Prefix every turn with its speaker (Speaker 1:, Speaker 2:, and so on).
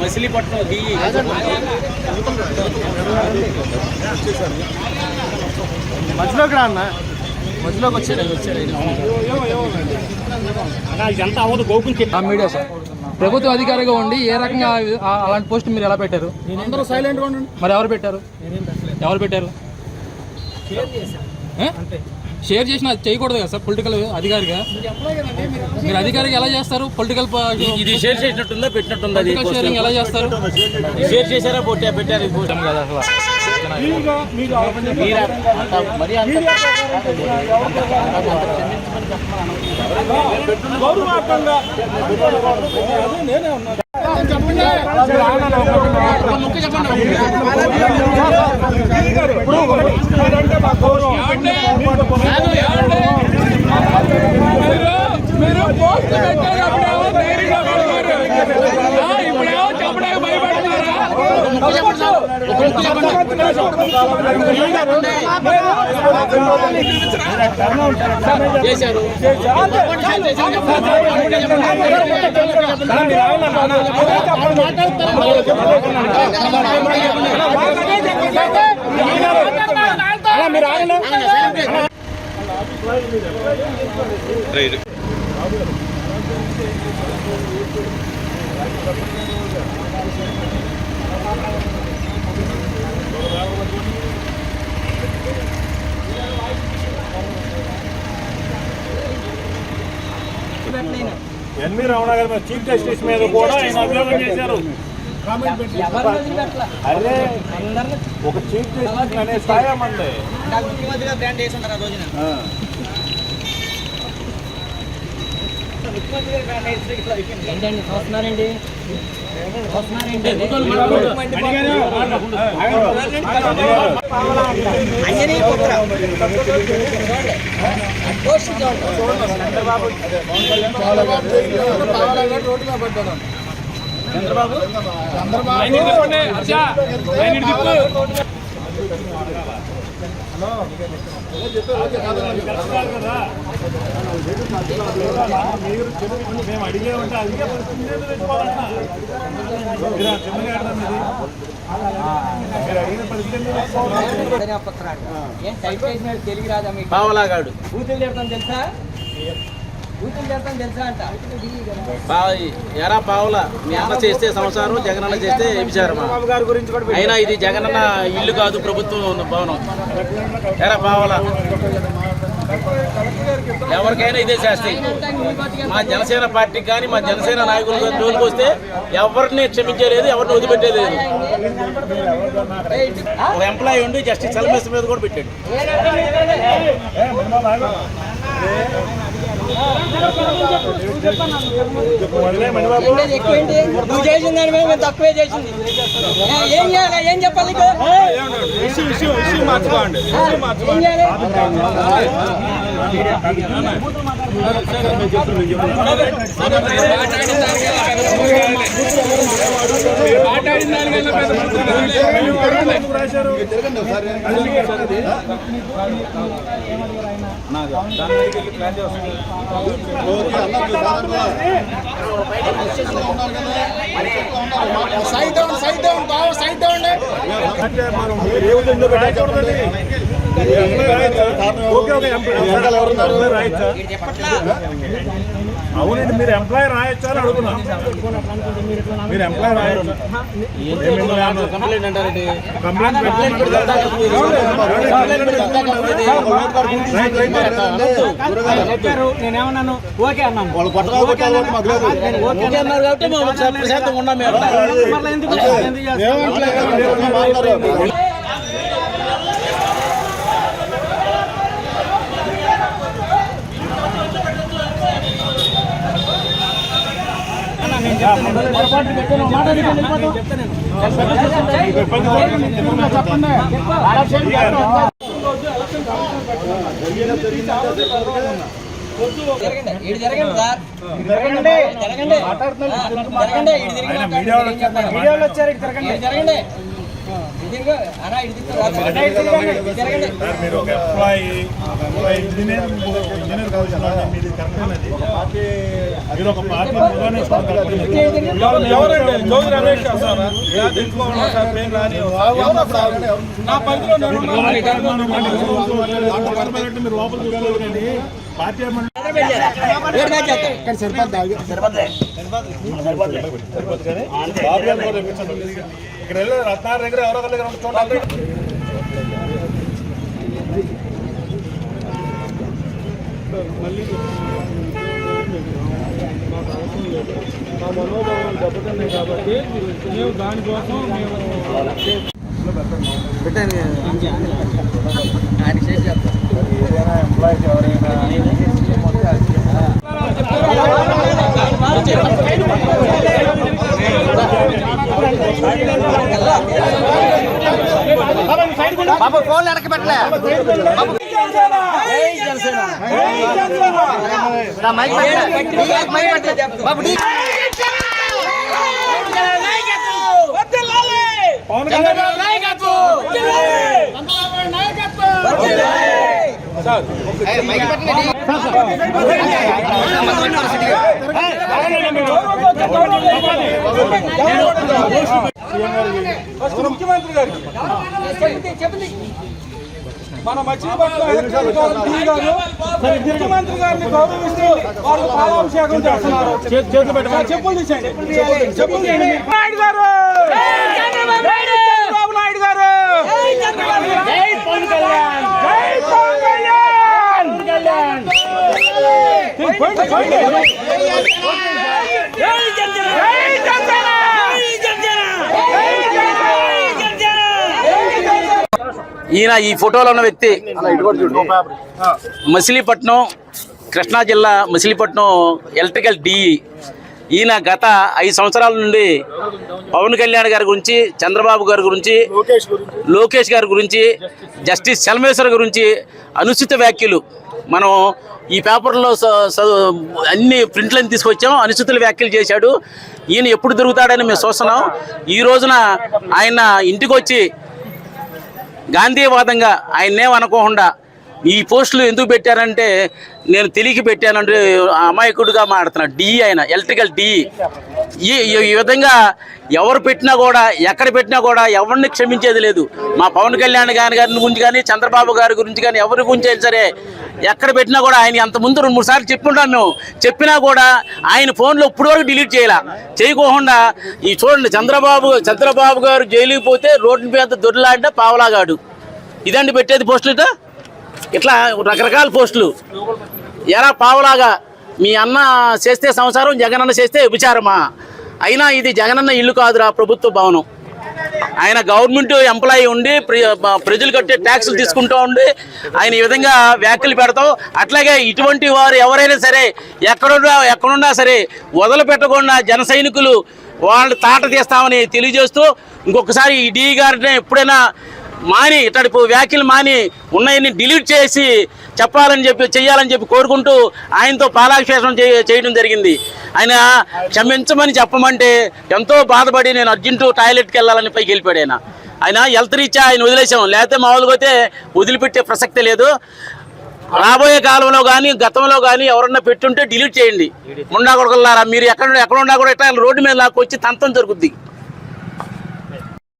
Speaker 1: మచిలీపట్నం దిగి
Speaker 2: మధ్యలోకి రా అన్న. మధ్యలోకి వచ్చాడు.
Speaker 1: ఇదంతా అవ్వదు. గోకులు
Speaker 3: ఆ మీడియా సార్. ప్రభుత్వ అధికారిగా ఉండి ఏ రకంగా అలాంటి పోస్ట్ మీరు ఎలా పెట్టారు?
Speaker 2: అందరూ సైలెంట్గా ఉండండి.
Speaker 3: మరి ఎవరు పెట్టారు? ఎవరు పెట్టారు? షేర్ చేసిన అది చేయకూడదు కదా సార్ పొలిటికల్ అధికారిగా మీరు అధికారిగా ఎలా చేస్తారు పొలిటికల్
Speaker 1: ఇది షేర్ చేసినట్టుందా పెట్టినట్టుందా
Speaker 3: షేరింగ్ ఎలా చేస్తారు
Speaker 1: షేర్ చేశారా పొట్టా పెట్టారు
Speaker 3: కదా అసలు
Speaker 1: మీరా? మరి
Speaker 3: మీరు పోస్ట్ పెట్టారు అప్పుడేమో ధైర్యంగా పడుతున్నారు ఇప్పుడేమో చెప్పడానికి భయపడుతున్నారా
Speaker 1: చేశారు
Speaker 4: ఎన్వి రమణ గారి చీఫ్ జస్టిస్ మీద కూడా ఆయన అభియోగం చేశారు. అరే ఒక చీఫ్ జస్టిస్ అనే స్థాయి మంది మీరు చిన్న- మేము అడిగేమంటే అడిగే పరిస్థితి లేదు మీరు. మీరు అడిగిన పరిస్థితి తెచ్చుకోవాలి?
Speaker 5: ఏం టైప్ చేసినాడు? తెలుగు రాదా మీకు?
Speaker 1: పావలాగాడు
Speaker 5: బూతులు తిడతాం తెలుసా?
Speaker 1: ఎరా పావుల మీ అన్న చేస్తే సంసారం జగనన్న చేస్తే
Speaker 4: కూడా
Speaker 1: అయినా ఇది జగనన్న ఇల్లు కాదు ప్రభుత్వం భవనం ఎరా పావల ఎవరికైనా ఇదే శాస్తి మా జనసేన పార్టీకి కానీ మా జనసేన నాయకులు కానీ జోలికి వస్తే ఎవరిని క్షమించేలేదు ఎవరిని వదిలిపెట్టేది లేదు ఒక ఎంప్లాయీ ఉండి జస్టిస్ చలమేస్ మీద కూడా పెట్టాడు
Speaker 5: నువ్వు చేసిన దాని మీద మేము తక్కువే చేసింది ఏం చేయాలి ఏం చెప్పాలి ఏం చేయాలి
Speaker 2: సైడ్ డౌన్ సైడ్ డౌన్ బాగా సైడ్ డౌన్
Speaker 4: అంటే మనం ఏ ఎందుకు రాయకూడదండి ఓకే ఓకే ఎంప్లాయ్ రాయచ్చా అవునండి మీరు ఎంప్లాయ్ రాయొచ్చా అని అడుగుతున్నా మీరు ఎంప్లాయ్ రాయొచ్చా
Speaker 1: కంప్లైంట్
Speaker 5: చెప్పారు నేనేమన్నాను ఓకే అన్నాను
Speaker 1: ఓకే అన్నారు కాబట్టి మేము ప్రశాంతంగా ఉన్నాం మేము
Speaker 5: మళ్ళీ ఎందుకు ఎందుకు చేస్తారు?
Speaker 2: పొరపాటు పెట్టాను మాట అడిగి వెళ్ళిపోతాం. చెప్పండి ఎలక్షన్ పెట్టాం.
Speaker 5: జరగండి. జరగండి.
Speaker 4: మీరు ఒక ఎంప్లాయీ ఇంజనీర్ ఇంజనీర్ కావాల్సిన మీది కరెక్ట్ మీరు ఒక పార్టీ నిర్వహించుకోవడం కరెక్ట్
Speaker 1: ఎవరండి జోగి రమేష్ సార్ ఇంట్లో ఉన్న సార్ పేరు రాని నా పరిధిలో నేను
Speaker 4: మీరు లోపల చూడలేదు కానీ పార్టీ ఏమన్నా
Speaker 5: వేడి మ్యాచ్ చేద్దాం.
Speaker 2: ఇక్కడ సరిపోద్దా
Speaker 4: సరిపోతుంది కానీ బాబు గారిని కూడా తెప్పించండి. ఇక్కడ వెళ్ళి రత్నార్ దగ్గర ఎవరో ఒకరి దగ్గర చూడండి ఏదైనా ఎంప్లాయీస్ ఎవరైనా
Speaker 5: మైక్ పట్టు, చెప్తాం.
Speaker 1: ముఖ్యమంత్రి గారికి
Speaker 5: చెప్పింది, చెప్పింది.
Speaker 1: మన మచిలీపట్నం ఎలక్ట్రికల్ గారు డి గారు. ముఖ్యమంత్రి గారిని గౌరవిస్తూ వారు పాలాభిషేకం చేస్తున్నారు చెప్పులు తీసేయండి చెప్పులు నాయుడు గారు. చంద్రబాబు నాయుడు గారు పవన్ కళ్యాణ్ జై పవన్ కళ్యాణ్ పోయింది, పోయింది. జై జనసేన జై జనసేన
Speaker 6: ఈయన ఈ ఫోటోలో ఉన్న వ్యక్తి మచిలీపట్నం కృష్ణా జిల్లా మచిలీపట్నం ఎలక్ట్రికల్ డిఈ ఈయన గత ఐదు సంవత్సరాల నుండి పవన్ కళ్యాణ్ గారి గురించి చంద్రబాబు గారి గురించి లోకేష్ గారి గురించి జస్టిస్ చలమేశ్వర్ గురించి అనుచిత వ్యాఖ్యలు మనం ఈ పేపర్లో స- అన్ని ప్రింట్లను తీసుకొచ్చాం అనుచితుల వ్యాఖ్యలు చేశాడు. ఈయన ఎప్పుడు దొరుకుతాడని మేము చూస్తున్నాం. ఈ రోజున ఆయన ఇంటికి వచ్చి గాంధీవాదంగా ఆయన్నేం అనుకోకుండా ఈ పోస్టులు ఎందుకు పెట్టారంటే నేను తెలియక పెట్టానంటే అమాయకుడిగా మాట్లాడుతున్నా డి ఆయన ఎలక్ట్రికల్ డి. ఈ ఈ- విధంగా ఎవరు పెట్టినా కూడా ఎక్కడ పెట్టినా కూడా ఎవరిని క్షమించేది లేదు. మా పవన్ కళ్యాణ్ గారి గారి గురించి కానీ చంద్రబాబు గారి గురించి కానీ ఎవరి గురించి అయినా సరే ఎక్కడ పెట్టినా కూడా ఆయన అంత ముందు రెండు మూడు సార్లు చెప్పుంటాం మేము. చెప్పినా కూడా ఆయన ఫోన్లో ఇప్పుడు వరకు డిలీట్ చేయాల. చేయకోకుండా ఈ చూడండి చంద్రబాబు చంద్రబాబు గారు జైలుకి పోతే రోడ్డు మీద దొరిలాంటే పావలాగాడు. ఇదండి పెట్టేది పోస్టులు ఇట్లా రకరకాల పోస్టులు. ఎరా పావలాగా మీ అన్న చేస్తే సంసారం జగనన్న చేస్తే విచారమా? అయినా ఇది జగనన్న ఇల్లు కాదురా ప్రభుత్వ భవనం. ఆయన గవర్నమెంట్ ఎంప్లాయీ ఉండి ప్ర- ప్రజలు కట్టే ట్యాక్సులు తీసుకుంటూ ఉండి ఆయన ఈ విధంగా వ్యాఖ్యలు పెడతాం అట్లాగే ఇటువంటి వారు ఎవరైనా సరే ఎక్కడున్నా ఎక్కడున్నా సరే వదలపెట్టకుండా జన సైనికులు వాళ్ళు తాట తీస్తామని తెలియజేస్తూ ఇంకొకసారి ఈ డీ గారిని ఎప్పుడైనా మాని ఇతడి వ్యాఖ్యలు మాని ఉన్నాయని డిలీట్ చేసి చెప్పాలని చెప్పి చెయ్యాలని చెప్పి కోరుకుంటూ ఆయనతో పాలాభిషేకం చేయడం జరిగింది. ఆయన క్షమించమని చెప్పమంటే ఎంతో బాధపడి నేను అర్జెంటు టాయిలెట్కి వెళ్ళాలని పైకి వెళ్ళిపోయాడు ఆయన. ఆయన హెల్త్ రీత్యా ఆయన వదిలేసాం లేకపోతే మామూలుగా అయితే వదిలిపెట్టే ప్రసక్తి లేదు. రాబోయే కాలంలో కానీ గతంలో కానీ ఎవరన్నా పెట్టుంటే డిలీట్ చేయండి. ముండా కొడుకులారా మీరు ఎక్కడ ఎక్కడ ఉన్నా కూడా ఇట్లా రోడ్డు మీద లాక్కొచ్చి తంతం జరుగుద్ది.